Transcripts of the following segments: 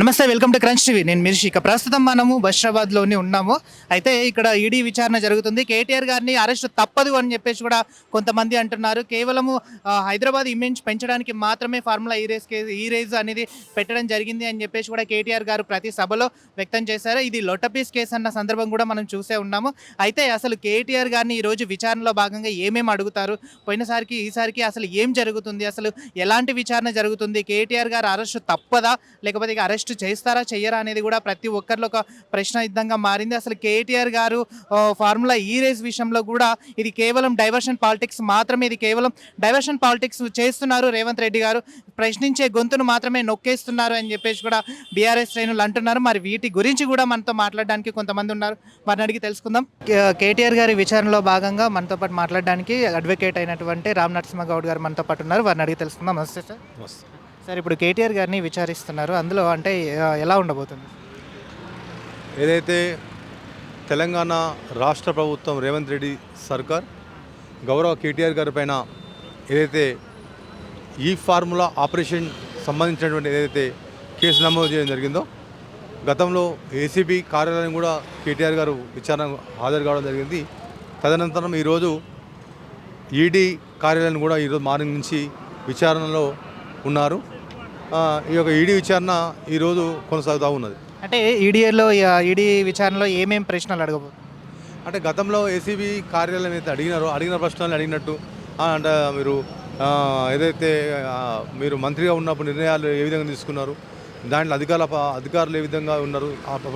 నమస్తే welcome to crunch TV. నేను మిర్షి ఇక ప్రస్తుతం మనము బషీరాబాద్లోనే ఉన్నాము. అయితే ఇక్కడ ఈడీ విచారణ జరుగుతుంది. కేటీఆర్ గారిని అరెస్ట్ తప్పదు అని చెప్పేసి కూడా కొంతమంది అంటున్నారు. కేవలము హైదరాబాద్ ఇమేజ్ పెంచడానికి మాత్రమే ఫార్ములా ఈ రేస్ కేసు ఈ రేస్ అనేది పెట్టడం జరిగింది అని చెప్పేసి కూడా కేటీఆర్ గారు ప్రతి సభలో వ్యక్తం చేశారు. ఇది లొటపీస్ కేసు అన్న సందర్భం కూడా మనం చూసే ఉన్నాము. అయితే అసలు కేటీఆర్ గారిని ఈరోజు విచారణలో భాగంగా ఏమేమి అడుగుతారు? పోయినసారికి ఈసారికి అసలు ఏం జరుగుతుంది? అసలు ఎలాంటి విచారణ జరుగుతుంది? కేటీఆర్ గారు అరెస్ట్ తప్పదా? లేకపోతే అరెస్ట్ అరెస్ట్ చేస్తారా చెయ్యరా అనేది కూడా ప్రతి ఒక్కరిలో ఒక ప్రశ్న యుద్ధంగా మారింది. అసలు కేటీఆర్ గారు ఫార్ములా ఈ రేస్ విషయంలో కూడా ఇది కేవలం డైవర్షన్ పాలిటిక్స్ మాత్రమే ఇది కేవలం డైవర్షన్ పాలిటిక్స్ చేస్తున్నారు రేవంత్ రెడ్డి గారు. ప్రశ్నించే గొంతును మాత్రమే నొక్కేస్తున్నారు అని చెప్పేసి కూడా బీఆర్ఎస్ శ్రేణులు అంటున్నారు. మరి వీటి గురించి కూడా మనతో మాట్లాడడానికి కొంతమంది ఉన్నారు. వారిని అడిగి తెలుసుకుందాం. కేటీఆర్ గారి విచారణలో భాగంగా మనతో పాటు మాట్లాడడానికి అడ్వకేట్ అయినటువంటి రామ్ నరసింహ గౌడ్ గారు మనతో పాటు ఉన్నారు. వారిని అడిగి తెలుసుకుందాం. నమస్తే సార్. సార్ ఇప్పుడు కేటీఆర్ గారిని విచారిస్తున్నారు. అందులో అంటే ఎలా ఉండబోతుంది? ఏదైతే తెలంగాణ రాష్ట్ర ప్రభుత్వం రేవంత్ రెడ్డి సర్కార్ గౌరవ కేటీఆర్ గారి పైన ఏదైతే ఈ ఫార్ములా ఆపరేషన్ సంబంధించినటువంటి ఏదైతే కేసు నమోదు చేయడం జరిగిందో గతంలో ఏసీబీ కార్యాలయం కూడా కేటీఆర్ గారు విచారణ హాజరు కావడం జరిగింది. తదనంతరం ఈరోజు ఈడీ కార్యాలయం కూడా ఈరోజు మార్నింగ్ నుంచి విచారణలో ఉన్నారు. ఈ యొక్క ఈడీ విచారణ ఈరోజు కొనసాగుతూ ఉన్నది. అంటే ఈడీఏలో ఈడీ విచారణలో ఏమేం ప్రశ్నలు అడగబోతుంది అంటే గతంలో ఏసీబీ కార్యాలయం అయితే అడిగినారో అడిగిన ప్రశ్నలు అడిగినట్టు అంటే మీరు ఏదైతే మీరు మంత్రిగా ఉన్నప్పుడు నిర్ణయాలు ఏ విధంగా తీసుకున్నారు దాంట్లో అధికారుల అధికారులు ఏ విధంగా ఉన్నారు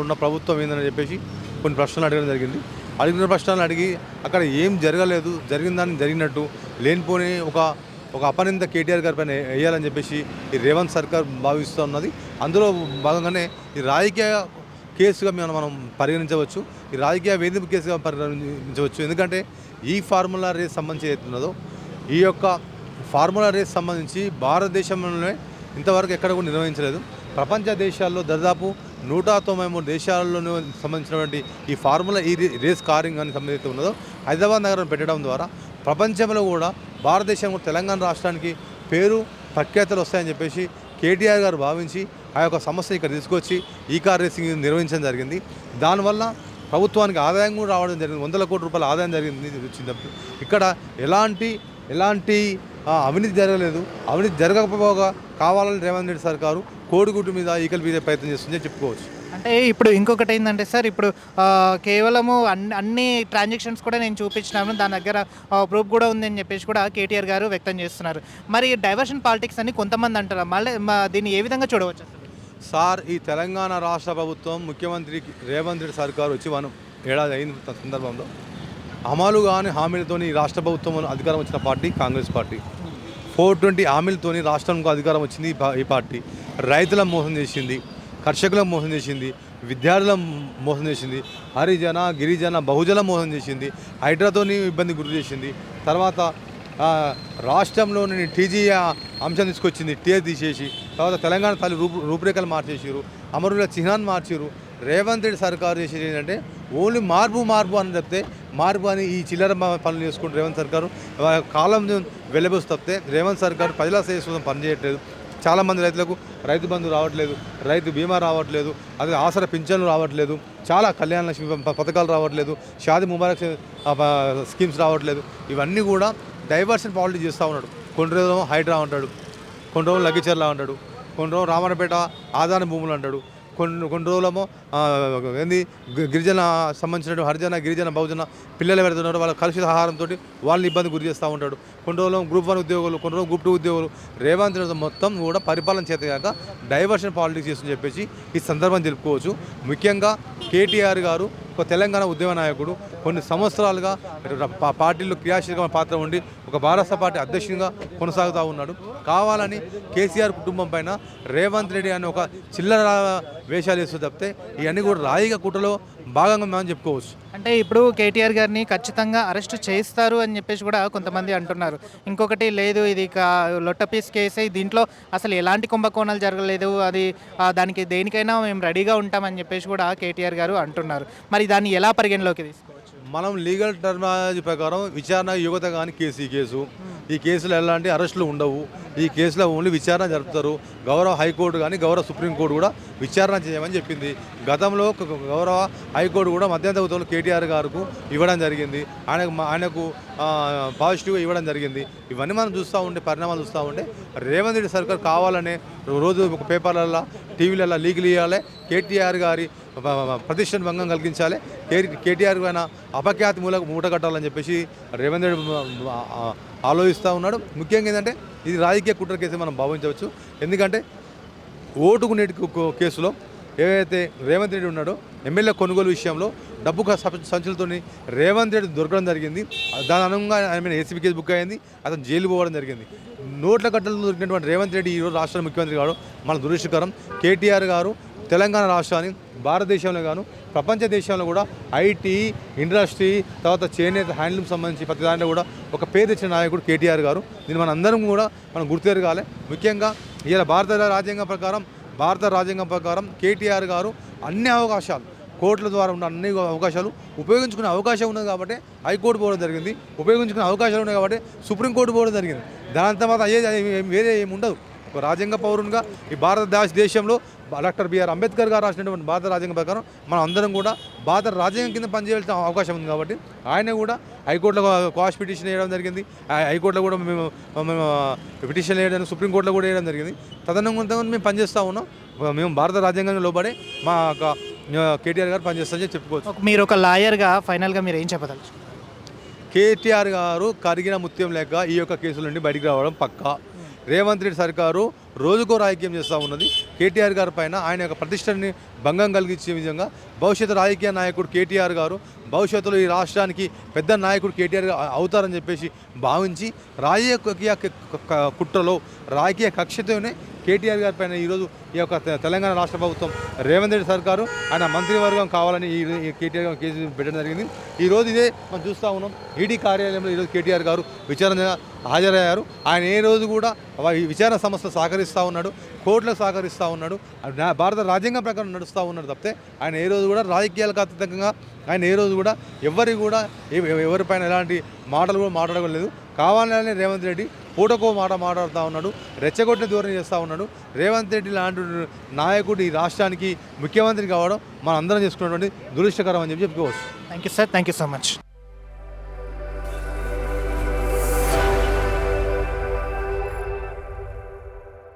ఉన్న ప్రభుత్వం ఏందని చెప్పేసి కొన్ని ప్రశ్నలు అడగడం జరిగింది. అడిగిన ప్రశ్నలు అడిగి అక్కడ ఏం జరగలేదు జరిగిన దాన్ని జరిగినట్టు లేనిపోని ఒక ఒక అపనింద కేటీఆర్ గారి పైన వేయాలని చెప్పేసి ఈ రేవంత్ సర్కార్ భావిస్తూ ఉన్నది. అందులో భాగంగానే ఈ రాజకీయ కేసుగా మనం మనం పరిగణించవచ్చు. ఈ రాజకీయ వేధింపు కేసుగా పరిగణించవచ్చు. ఎందుకంటే ఈ ఫార్ములా రేస్ సంబంధించి ఏదైతున్నదో ఈ యొక్క ఫార్ములా రేస్ సంబంధించి భారతదేశంలోనే ఇంతవరకు ఎక్కడ కూడా నిర్వహించలేదు. ప్రపంచ దేశాల్లో దాదాపు నూట తొంభై మూడు దేశాల్లోనూ సంబంధించినటువంటి ఈ ఫార్ములా ఈ రే- రేస్ కారింగ్ అని సంబంధించి ఉన్నదో హైదరాబాద్ నగరం పెట్టడం ద్వారా ప్రపంచంలో కూడా భారతదేశం తెలంగాణ రాష్ట్రానికి పేరు ప్రఖ్యాతలు వస్తాయని చెప్పేసి కేటీఆర్ గారు భావించి ఆ యొక్క సమస్య ఇక్కడ తీసుకొచ్చి ఈ కార్ రేసింగ్ నిర్వహించడం జరిగింది. దానివల్ల ప్రభుత్వానికి ఆదాయం కూడా రావడం జరిగింది. వందల కోట్ల రూపాయల ఆదాయం జరిగింది వచ్చింది. వచ్చినప్పుడు ఇక్కడ ఎలాంటి ఎలాంటి అవినీతి జరగలేదు. అవినీతి జరగకపోగా కావాలని రేవంత్ రెడ్డి సర్కారు కోడిగుడ్డు మీద ఈకలు మీద ప్రయత్నం చేస్తుందని చెప్పుకోవచ్చు. అంటే ఇప్పుడు ఇంకొకటి ఏంటంటే సార్ ఇప్పుడు కేవలము అన్ని అన్ని ట్రాన్సాక్షన్స్ కూడా నేను చూపించినాను. దాని దగ్గర ప్రూఫ్ కూడా ఉందని చెప్పేసి కూడా కేటీఆర్ గారు వ్యక్తం చేస్తున్నారు. మరి డైవర్షన్ పాలిటిక్స్ అని కొంతమంది అంటారు? మళ్ళీ దీన్ని ఏ విధంగా చూడవచ్చు సార్ ఈ తెలంగాణ రాష్ట్ర ప్రభుత్వం ముఖ్యమంత్రి రేవంత్ రెడ్డి సర్కారు వచ్చి మనం ఏడాది అయిన సందర్భంలో. అమలు కాని హామీలతోని ఈ రాష్ట్ర ప్రభుత్వం అధికారం వచ్చిన party Congress party. Four twenty హామీలతోని రాష్ట్రంకు అధికారం వచ్చింది ఈ ఈ పార్టీ. రైతుల మోసం చేసింది. కర్షకులను మోసం చేసింది విద్యార్థులను మోసం చేసింది హరిజన గిరిజన బహుజన మోసం చేసింది హైడ్రాతోని ఇబ్బంది గురి చేసింది. తర్వాత రాష్ట్రంలోని టీజీ అంశం తీసుకొచ్చింది టీఏ తీసేసి. తర్వాత తెలంగాణ తల్లి రూపు రూపురేఖలు మార్చేసారు అమరుల చిహ్నాన్ని మార్చారు రేవంత్ రెడ్డి సర్కారు చేసేది ఏంటంటే ఓన్లీ మార్పు మార్పు అని చెప్తే మార్పు అని ఈ చిల్లర పనులు చేసుకుంటూ రేవంత్ సర్కారు. కాలం వెళ్ళబోసి తప్పితే రేవంత్ సర్కారు ప్రజల సేవ కోసం పనిచేయట్లేదు. చాలామంది రైతులకు రైతు బంధు రావట్లేదు రైతు బీమా రావట్లేదు అదే ఆసర పింఛన్లు రావట్లేదు చాలా కళ్యాణ లక్ష్మి పథకాలు రావట్లేదు షాది ముబారక్ స్కీమ్స్ రావట్లేదు. ఇవన్నీ కూడా డైవర్షన్ పాలిటీ చేస్తూ ఉన్నాడు. కొన్ని రోజులు హైడ్రా అంటాడు కొన్ని రోజులు లగ్గిచర్లా అంటాడు కొన్ని రోజులు రామన్నపేట ఆదాన భూములు అంటాడు. కొన్ని కొన్ని రోజులము ఏంది గిరిజన సంబంధించిన హరిజన గిరిజన బహుజన పిల్లలు పెడుతున్నారు వాళ్ళ కలుషిత ఆహారంతో వాళ్ళని ఇబ్బంది గురి చేస్తూ ఉంటాడు. కొన్ని రోజులు గ్రూప్ వన్ ఉద్యోగులు కొన్ని రోజులు గ్రూప్ టూ ఉద్యోగులు రేవంత్ రెడ్డి మొత్తం కూడా పరిపాలన చేత కనుక డైవర్షన్ పాలిటిక్స్ చేస్తుందని చెప్పేసి ఈ సందర్భం తెలుపుకోవచ్చు. ముఖ్యంగా కేటీఆర్ గారు ఒక తెలంగాణ ఉద్యమ నాయకుడు కొన్ని సంవత్సరాలుగా పార్టీలో క్రియాశీలకమైన పాత్ర ఉండి ఒక భారత పార్టీ అధ్యక్షునిగా కొనసాగుతూ ఉన్నాడు. కావాలని కేసీఆర్ కుటుంబం పైన రేవంత్ రెడ్డి అనే ఒక చిల్లర వేషాలు వేస్తూ తప్పితే ఇవన్నీ కూడా రాయిగా కుట్రలో భాగంగా మనం చెప్పుకోవచ్చు. అంటే ఇప్పుడు కేటీఆర్ గారిని ఖచ్చితంగా అరెస్ట్ చేస్తారు అని చెప్పేసి కూడా కొంతమంది అంటున్నారు. ఇంకొకటి లేదు ఇది లొట్టపీస్ కేసే దీంట్లో అసలు ఎలాంటి కుంభకోణాలు జరగలేదు అది దానికి దేనికైనా మేము రెడీగా ఉంటామని చెప్పేసి కూడా కేటీఆర్ గారు అంటున్నారు. మరి దాన్ని ఎలా పరిగణలోకి తీసుకోవచ్చు? మనం లీగల్ టర్మాలజీ ప్రకారం విచారణ యువత కానీ కేసు ఈ కేసు. ఈ కేసులో ఎలాంటి అరెస్టులు ఉండవు. ఈ కేసులో ఓన్లీ విచారణ జరుపుతారు. గౌరవ హైకోర్టు కానీ గౌరవ సుప్రీంకోర్టు కూడా విచారణ చేయమని చెప్పింది. గతంలో గౌరవ హైకోర్టు కూడా మధ్యంతర ఉత్తర్వులు కేటీఆర్ గారుకు ఇవ్వడం జరిగింది. ఆయనకు ఆయనకు పాజిటివ్గా ఇవ్వడం జరిగింది. ఇవన్నీ మనం చూస్తూ ఉండే పరిణామాలు చూస్తూ ఉండే రేవంత్ రెడ్డి సర్కార్ కావాలనే రోజు ఒక పేపర్లలో టీవీలలో లీకులు ఇవ్వాలి కేటీఆర్ గారి ప్రతిష్టను భంగం కలిగించాలి. కేటీఆర్ పైన అపఖ్యాతి మూల మూట కట్టాలని చెప్పేసి రేవంత్ రెడ్డి ఆలోచిస్తూ ఉన్నాడు. ముఖ్యంగా ఏంటంటే ఇది రాజకీయ కుట్ర కేసు మనం భావించవచ్చు. ఎందుకంటే ఓటుకు నేటి కేసులో ఏవైతే రేవంత్ రెడ్డి ఉన్నాడో ఎమ్మెల్యే కొనుగోలు విషయంలో డబ్బు సంచులతో సంచులతోని రేవంత్ రెడ్డి దొరకడం జరిగింది. దాని అనుగుణంగా ఆయన మీద ఏసీబీ కేసు బుక్ అయింది. అతను జైలు పోవడం జరిగింది. నోట్ల కట్టలు దొరికినటువంటి రేవంత్ రెడ్డి ఈరోజు రాష్ట్ర ముఖ్యమంత్రి కావడం మన దురదృష్టకరం కేటీఆర్ గారు తెలంగాణ రాష్ట్రాన్ని భారతదేశంలో గాను ప్రపంచ దేశంలో కూడా ఐటీ ఇండస్ట్రీ తర్వాత చేనేత హ్యాండ్లూమ్ సంబంధించి ప్రతి దాంట్లో కూడా ఒక పేరు తెచ్చిన నాయకుడు కేటీఆర్ గారు. దీన్ని మన అందరం కూడా మనం గుర్తెరగాలి ముఖ్యంగా ఇలా భారత రాజ్యాంగం ప్రకారం భారత రాజ్యాంగం ప్రకారం కేటీఆర్ గారు అన్ని అవకాశాలు కోర్టుల ద్వారా ఉన్న అన్ని అవకాశాలు ఉపయోగించుకునే అవకాశం ఉన్నది కాబట్టి హైకోర్టు పోవడం జరిగింది. ఉపయోగించుకునే అవకాశాలు ఉన్నాయి కాబట్టి సుప్రీంకోర్టు పోవడం జరిగింది. దాని తర్వాత అయ్యేది వేరే ఏమి ఉండదు. ఒక రాజ్యాంగ పౌరునిగా ఈ భారతదేశ దేశంలో డాక్టర్ బిఆర్ అంబేద్కర్ గారు రాసినటువంటి భారత రాజ్యాంగం ప్రకారం మనం అందరం కూడా భారత రాజ్యాంగం కింద పనిచేయాల్సిన అవకాశం ఉంది కాబట్టి ఆయన కూడా హైకోర్టులో కాస్ట్ పిటిషన్ వేయడం జరిగింది. హైకోర్టులో కూడా మేము మేము పిటిషన్ వేయడం సుప్రీంకోర్టులో కూడా వేయడం జరిగింది. తదనుగుణంగా మేము పనిచేస్తూ ఉన్నాం. మేము భారత రాజ్యాంగంలో లోబడి మా కేటీఆర్ గారు పనిచేస్తామని చెప్పుకోవచ్చు. మీరు ఒక లాయర్గా ఫైనల్గా మీరు ఏం చెప్పదలుచు కేటీఆర్ గారు కరిగిన ముత్యం లేక ఈ యొక్క కేసుల నుండి బయటికి రావడం పక్కా. రేవంత్ రెడ్డి సర్కారు రోజుకో రాజకీయం చేస్తూ ఉన్నది. కేటీఆర్ గారి పైన ఆయన యొక్క ప్రతిష్టని భంగం కలిగించే విధంగా భవిష్యత్తు రాజకీయ నాయకుడు కేటీఆర్ గారు భవిష్యత్తులో ఈ రాష్ట్రానికి పెద్ద నాయకుడు కేటీఆర్ అవుతారని చెప్పేసి భావించి రాజకీయ కుట్రలో రాజకీయ కక్షతోనే కేటీఆర్ గారి పైన ఈరోజు ఈ యొక్క తెలంగాణ రాష్ట్ర ప్రభుత్వం రేవంత్ రెడ్డి సర్కారు ఆయన మంత్రివర్గం కావాలని ఈ కేటీఆర్ గారు కేసు పెట్టడం జరిగింది. ఈ రోజు ఇదే మనం చూస్తూ ఉన్నాం. ఈడీ కార్యాలయంలో ఈరోజు కేటీఆర్ గారు విచారణ హాజరయ్యారు. ఆయన ఏ రోజు కూడా ఈ విచారణ సంస్థ సహకరిస్తూ ఉన్నాడు కోర్టులకు సహకరిస్తూ ఉన్నాడు భారత రాజ్యాంగం ప్రకారం నడుస్తూ ఉన్నాడు తప్పితే ఆయన ఏ రోజు కూడా రాజకీయాలకు అతీతంగా ఆయన ఏ రోజు కూడా ఎవరి కూడా ఎవరిపైన ఎలాంటి మాటలు కూడా మాట్లాడలేదు కావాలని రేవంత్ రెడ్డి పూటకో మాట మాట్లాడుతూ ఉన్నాడు రెచ్చగొట్టిన ధోరణి చేస్తూ ఉన్నాడు. రేవంత్ రెడ్డి లాంటి నాయకుడు ఈ రాష్ట్రానికి ముఖ్యమంత్రి కావడం మనం అందరం చేసుకున్నటువంటి దురదృష్టకరం అని చెప్పి చెప్పుకోవచ్చు. Thank you sir thank you so much